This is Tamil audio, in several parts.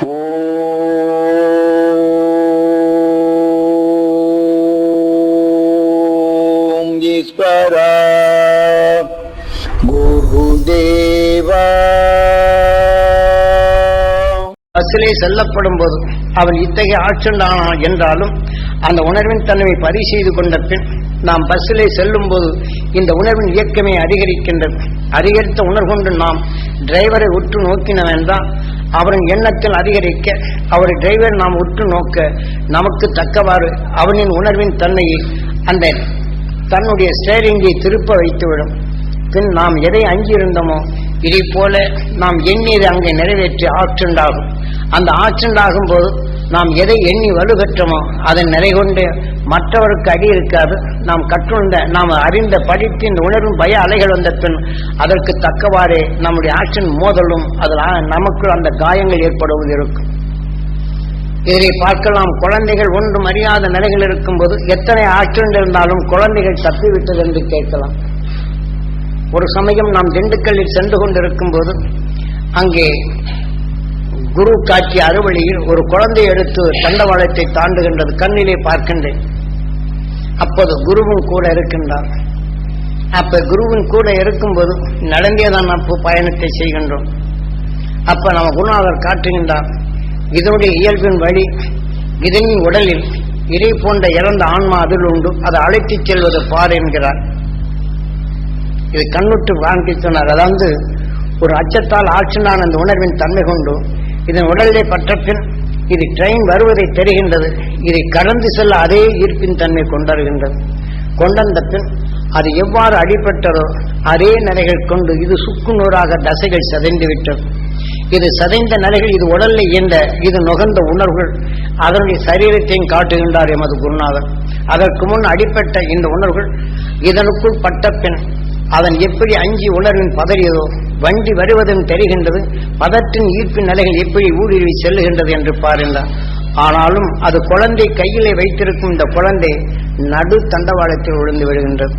ஓம் ஈஸ்வரா. குருதேவா. பஸ்ஸிலே செல்லப்படும் போது அவன் இத்தகைய ஆட்சண்டானான் என்றாலும் அந்த உணர்வின் தன்மை பரிசெய்து கொண்ட பின் நாம் பஸ்ஸிலே செல்லும் போது இந்த உணர்வின் இயக்கமே அதிகரிக்கின்றது. அதிகரித்த உணர்கொண்டு நாம் டிரைவரை உற்று நோக்கினவென்றால் அவரின் எண்ணத்தில் அதிகரிக்க அவரை டிரைவர் நாம் உற்று நோக்க நமக்கு தக்கவாறு அவனின் உணர்வின் தன்மையை அந்த தன்னுடைய ஸ்டேரிங்கை திருப்ப வைத்துவிடும். பின் நாம் எதை அஞ்சியிருந்தோமோ இதை போல நாம் எண்ணியது அங்கே நிறைவேற்றி ஆக்சிடென்ட் அந்த ஆக்சிடென்ட் ஆகும்போது நாம் எதை எண்ணி வலுப்பெற்றோமோ அதன் நிலை கொண்டு மற்றவருக்கு அடி இருக்காது. நாம் கற்றுண்ட நாம் அறிந்த படித்து இந்த உணர்வும் பய அலைகள் வந்த பின் அதற்கு தக்கவாறே நம்முடைய ஆக்ஷன் மோதலும் அதில் நமக்கு நமக்குள் அந்த காயங்கள் ஏற்படுவது இருக்கும். இதை பார்க்கலாம். குழந்தைகள் ஒன்றும் அறியாத நிலைகள் இருக்கும்போது எத்தனை ஆக்சிடென்ட் இருந்தாலும் குழந்தைகள் தப்பிவிட்டது என்று கேட்கலாம். ஒரு சமயம் நாம் திண்டுக்கல்லில் சென்று கொண்டிருக்கும் போது அங்கே குரு காட்சிய அறுவழியில் ஒரு குழந்தை எடுத்து தண்டவாளத்தை தாண்டுகின்றது கண்ணிலே பார்க்கின்றேன். அப்போது குருவும் கூட இருக்கின்றார். அப்ப குருவின் கூட இருக்கும்போது நடந்தேதான் அப்போ பயணத்தை செய்கின்றோம். அப்ப நம்ம குருநாதர் காட்டுகின்றார் இதனுடைய இயல்பின் வழி இதனின் உடலில் இதை போன்ற இறந்த ஆன்மா அதில் உண்டு அதை அழைத்துச் செல்வது பார் என்கிறார். இது கண்ணுட்டு காண்பித்தனர் சொன்னார். அதாவது ஒரு அச்சத்தால் ஆட்சினான் அந்த உணர்வின் தன்மை கொண்டு இதன் உடல்நிலை பட்ட பின் இது ட்ரெயின் வருவதை தெரிகின்றது. இதை கடந்து செல்ல அதே ஈர்ப்பின் தன்மை கொண்டருகின்றது. கொண்டந்த பின் அது எவ்வாறு அடிபட்டதோ அதே நிலைகள் கொண்டு இது சுக்குநூறாக தசைகள் சதைந்துவிட்டது. இது சதைந்த நிலைகள் இது உடல்ல இயந்த இது நுகர்ந்த உணர்வுகள் அதனுடைய சரீரத்தையும் காட்டுகின்றார் எமது குருநாதர். அதற்கு முன் அடிப்பட்ட இந்த உணர்வுகள் இதனுக்குள் பட்ட பின் அதன் எப்படி அஞ்சி உணர்வின் பதறியதோ வண்டி வருவதும் தெரிகின்றது பதற்றின் ஈர்ப்பின் நிலைகள் எப்படி ஊடுருவி செல்லுகின்றது என்று பாருங்கள். ஆனாலும் அது குழந்தை கையிலே வைத்திருக்கும் இந்த குழந்தை நடு தண்டவாளத்தில் விழுந்து விடுகின்றது.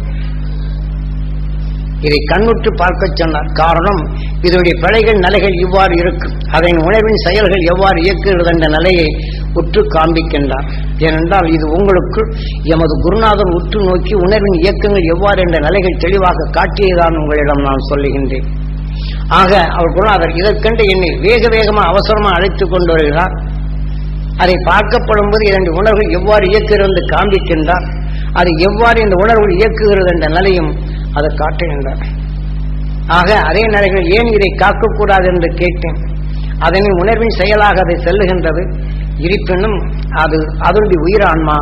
இதை கண்ணுற்று பார்க்க சொன்னார். காரணம் இதனுடைய பிழைகள் நிலைகள் இவ்வாறு இருக்கும். அதன் உணர்வின் செயல்கள் எவ்வாறு இயக்குகிறது என்ற நிலையை உற்று காண்பிக்கின்றார். ஏனென்றால் இது உங்களுக்கு எமது குருநாதர் உற்று நோக்கி உணர்வின் இயக்கங்கள் எவ்வாறு என்ற நிலைகள் தெளிவாக காட்டியதான் உங்களிடம் நான் சொல்லுகின்றேன். ஆக அவர் குருநாதர் இதற்கென்று என்னை வேக வேகமா அவசரமா அழைத்துக் கொண்டு வருகிறார். அதை பார்க்கப்படும் போது இரண்டு உணர்வுகள் எவ்வாறு இயக்குகிறது காண்பிக்கின்றார். அது எவ்வாறு இந்த உணர்வுகள் இயக்குகிறது என்ற நிலையும் அதை காட்டுகின்றார் ஆக அதே நிலைகள் ஏன் இதை காக்கக்கூடாது என்று கேட்டேன். அதனின் உணர்வின் செயலாக அதை செல்லுகின்றது. இருப்பினும் அது அதனுடைய உயிரான்மா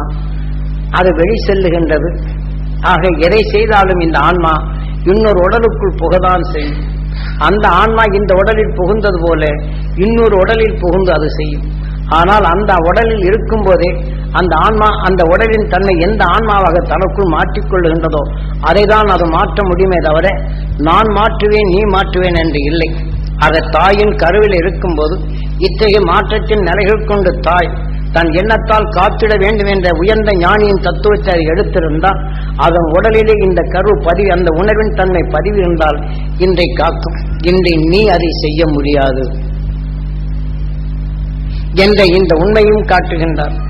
அது வெளி செல்லுகின்றது. ஆக எதை செய்தாலும் இந்த ஆன்மா இன்னொரு உடலுக்குள் புகதான் செய்யும். அந்த ஆன்மா இந்த உடலில் புகுந்தது போல இன்னொரு உடலில் புகுந்து அது செய்யும். ஆனால் அந்த உடலில் இருக்கும் போதே அந்த ஆன்மா அந்த உடலின் தன்மை எந்த ஆன்மாவாக தனக்குள் மாற்றிக்கொள்ளுகின்றதோ அதை தான் அது மாற்ற முடியுமே தவிர நான் மாற்றுவேன் நீ மாற்றுவேன் என்று இல்லை. ஆக தாயின் கருவில் இருக்கும்போது இத்தகைய மாற்றத்தின் நிலைகள் கொண்டு தாய் தன் எண்ணத்தால் காத்திட வேண்டும் என்ற உயர்ந்த ஞானியின் தத்துவத்தை அது எடுத்திருந்தால் அதன் உடலிலே இந்த கரு பதிவு அந்த உணர்வின் தன்மை பதிவு இருந்தால் இன்றை காக்கும். இன்றை நீ அதை செய்ய முடியாது. என்ற இந்த உண்மையும் காட்டுகின்றார்.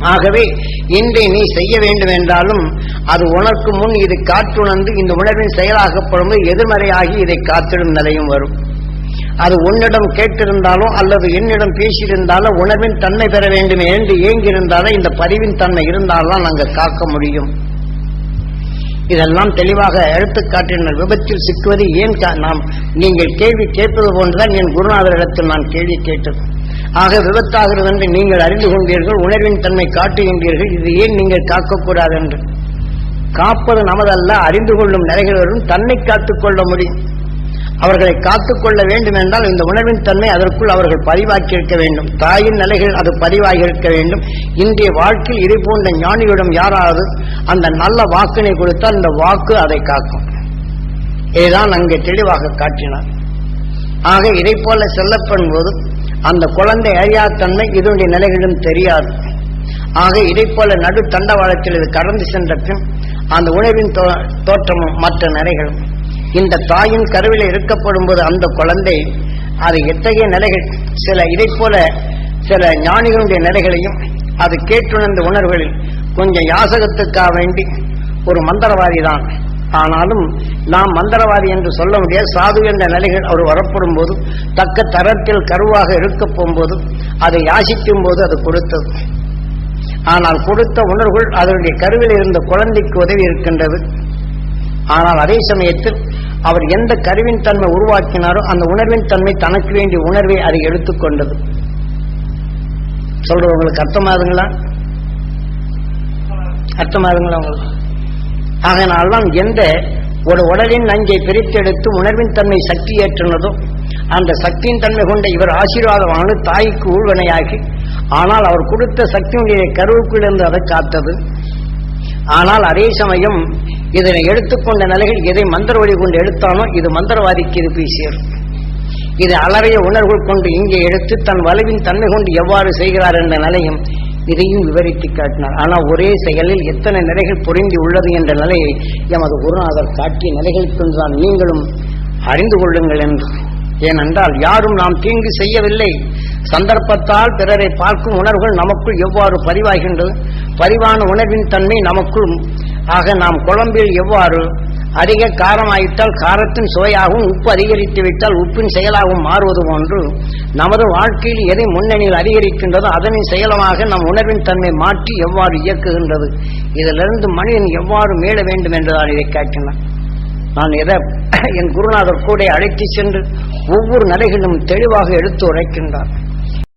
ஆகவே இன்றை நீ செய்ய வேண்டும் என்றாலும் அது உனக்கு முன் இது காற்றுணர்ந்து இந்த உணர்வின் செயலாகப்படும் எதிர்மறையாகி இதை காத்திடும் நிலையும் வரும். அது உன்னிடம் கேட்டிருந்தாலும் அல்லது என்னிடம் பேசியிருந்தாலும் உணவின் தன்மை பெற வேண்டும் என்று ஏங்கியிருந்தாலும் இந்த பதிவின் தன்மை இருந்தால்தான் நாங்கள் காக்க முடியும். இதெல்லாம் தெளிவாக எடுத்துக்காட்டினர். விபத்தில் சிக்குவது ஏன் கா- நாம் நீங்கள் கேள்வி கேட்பது போன்றுதான் என் குருநாதரிடத்தில் நான் கேள்வி கேட்டது ஆக விபத்தாகிறது என்று நீங்கள் அறிந்து கொண்டீர்கள் உணர்வின் தன்மை காட்டுகின்றீர்கள் இது ஏன் நீங்கள் காக்கக்கூடாது என்று. காப்பது நமதல்ல அறிந்து கொள்ளும் நிலைகள் தன்னை காத்துக் கொள்ள முடியும். அவர்களை காத்துக்கொள்ள வேண்டும் என்றால் இந்த உணர்வின் தன்மை அதற்குள் அவர்கள் பதிவாக்கியிருக்க வேண்டும். தாயின் நிலைகள் அது பதிவாகி இருக்க வேண்டும். இன்றைய வாழ்க்கையில் இதை போன்ற ஞானியிடம் யாராவது அந்த நல்ல வாக்கினை கொடுத்தால் இந்த வாக்கு அதை காக்கும். இதுதான் அங்கே தெளிவாக காட்டினார். ஆக இதை போல செல்லப்படும் போது அந்த குழந்தை அறியாத்தன்மை இதனுடைய நிலைகளும் தெரியாது. ஆக இதை போல நடு தண்டவாளத்தில் இது கடந்து சென்ற பின் அந்த உணவின் தோ- தோற்றமும் மற்ற நிலைகளும் இந்த தாயின் கருவில இருக்கப்படும் போது அந்த குழந்தை அது எத்தகைய நிலைகள் சில இதைப் போல சில ஞானிகளுடைய நிலைகளையும் அது கேட்டுணர்ந்த உணர்வுகளில் கொஞ்சம் யாசகத்துக்காக வேண்டி ஒரு மந்திரவாதி தான் ஆனாலும் நாம் மந்திரவாதி என்று சொல்ல முடியாது. சாது என்ற நிலைகள் அவர் வரப்படும் போது தக்க தரத்தில் கருவாக இருக்க போகும்போது அதை யாசிக்கும் போது அது கொடுத்தது. ஆனால் கொடுத்த உணர்வுகள் அதனுடைய கருவில் இருந்த குழந்தைக்கு உதவி இருக்கின்றது. ஆனால் அதே சமயத்தில் அவர் எந்த கருவின் தன்மை உருவாக்கினாரோ அந்த உணர்வின் தன்மை தனக்கு வேண்டிய உணர்வை அதை எடுத்துக்கொண்டது சொல்றது உங்களுக்கு அர்த்தமாதுங்களா அர்த்தமாகுதுங்களா உங்களுக்கு? ஆகையினால்தான் எந்த ஒரு உடலின் நஞ்சை பிரித்தெடுத்து உணர்வின் தன்மை சக்தி ஏற்றினதோ அந்த சக்தியின் தன்மை கொண்ட இவர் ஆசீர்வாதமான தாய்க்கு ஊழ்வனையாகி ஆனால் அவர் கொடுத்த சக்தியுடைய கருவுக்குள்ளிருந்து அதை காத்தது. ஆனால் அதே சமயம் இதனை எடுத்துக்கொண்ட நிலைகள் எதை மந்திர வழி கொண்டு எடுத்தானோ இது மந்திரவாதிக்கு இது போய் சேரும். இது அலறைய உணர்வுகள் கொண்டு இங்கே எடுத்து தன் வலுவின் தன்மை கொண்டு எவ்வாறு செய்கிறார் என்ற நிலையும் இதையும் விவரித்து காட்டினார். ஆனால் ஒரே செயலில் எத்தனை நிலைகள் பொருந்தி உள்ளது என்ற நிலையை எமது குருநாதர் காட்டிய நிலைகளுக்கு தான் நீங்களும் அறிந்து கொள்ளுங்கள் என்று. ஏனென்றால் யாரும் நாம் தீங்கு செய்யவில்லை. சந்தர்ப்பத்தால் பிறரை பார்க்கும் உணர்வுகள் நமக்குள் எவ்வாறு பதிவாகின்றது? பதிவான உணர்வின் தன்மை நமக்குள் ஆக நாம் குழம்பில் எவ்வாறு அதிக காரமாயிட்டால் காரத்தின் சுவையாகவும் உப்பு அதிகரித்து விட்டால் உப்பின் செயலாகவும் மாறுவது போன்று நமது வாழ்க்கையில் எதை முன்னணியில் அதிகரிக்கின்றதோ அதனின் செயலமாக நம் உணர்வின் தன்மை மாற்றி எவ்வாறு இயக்குகின்றது? இதிலிருந்து மனிதன் எவ்வாறு மீள வேண்டும் என்றுதான் இதை காட்டினார் நான் எதை என் குருநாதர் கூட அழைத்து சென்று ஒவ்வொரு நடைகளிலும் தெளிவாக எடுத்து உரைக்கின்றார்.